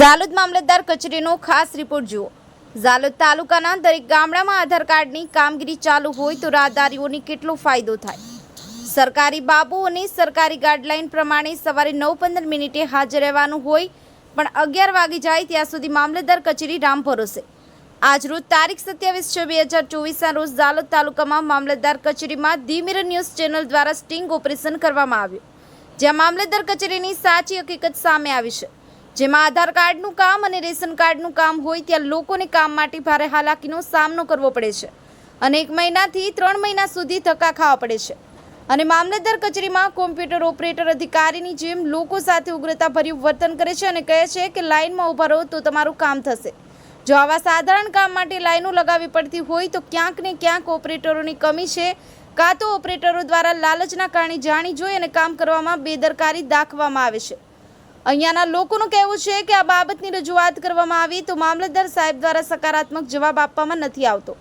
ઝાલોદ મામલતદાર કચેરીનો ખાસ રિપોર્ટ જુઓ. ઝાલોદ તાલુકાના દરેક ગામડામાં આધાર કાર્ડની કામગીરી ચાલુ હોય તો રાહદારીઓને કેટલો ફાયદો થાય? સરકારી બાબુઓને સરકારી ગાઈડલાઈન પ્રમાણે સવારે નવ પંદર મિનિટે હાજર રહેવાનું હોય, પણ અગિયાર વાગી જાય ત્યાં સુધી મામલતદાર કચેરી રામ ભરોસે. આજરોજ તારીખ સત્યાવીસ છ બે હજાર ચોવીસના રોજ ઝાલોદ તાલુકામાં મામલતદાર કચેરીમાં ધીમીર ન્યૂઝ ચેનલ દ્વારા સ્ટિંગ ઓપરેશન કરવામાં આવ્યું, જ્યાં મામલતદાર કચેરીની સાચી હકીકત સામે આવી છે. જેમાં આધાર કાર્ડનું કામ અને રેશન કાર્ડનું કામ હોય ત્યાં લોકોને કામ માટે ભારે હાલાકીનો સામનો કરવો પડે છે. અને એક મહિનાથી ત્રણ મહિના સુધી ધક્કા ખાવા પડે છે. અને મામલતદાર કચેરીમાં કોમ્પ્યુટર ઓપરેટર અધિકારીની જેમ લોકો સાથે ઉગ્રતાભર્યું વર્તન કરે છે અને કહે છે કે લાઇનમાં ઊભા રહો તો તમારું કામ થશે. જો આવા સાધારણ કામ માટે લાઈનો લગાવવી પડતી હોય તો ક્યાંક ને ક્યાંક ઓપરેટરોની કમી છે. કાં તો ઓપરેટરો દ્વારા લાલચના કારણે જાણી જોઈ અને કામ કરવામાં બેદરકારી દાખવામાં આવે છે. અહીંયાના લોકોનું કહેવું છે કે આ બાબતની રજૂઆત કરવામાં આવી તો મામલતદાર સાહેબ દ્વારા સકારાત્મક જવાબ આપવામાં નથી આવતો.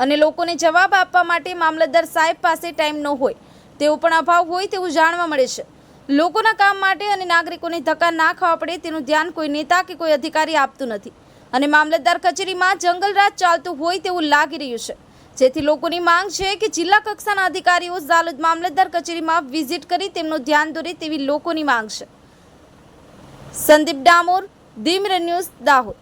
અને લોકોને જવાબ આપવા માટે મામલતદાર સાહેબ પાસે ટાઈમ ન હોય. તેવો પણ અભાવ હોય તેવું જાણવા મળે છે. લોકોના કામ માટે અને નાગરિકોને ધક્કા ના ખાવા પડે તેનું ધ્યાન કોઈ નેતા કે કોઈ અધિકારી આપતું નથી. અને મામલતદાર કચેરીમાં જંગલરાજ ચાલતું હોય તેવું લાગી રહ્યું છે. જેથી લોકોની માંગ છે કે જિલ્લા કક્ષાના અધિકારીઓ ઝાલોદ મામલતદાર કચેરીમાં વિઝિટ કરી તેમનું ધ્યાન દોરે તેવી લોકોની માંગ છે. સંદીપ ડામોર ધીમ્ર ન્યૂઝ દાહોદ.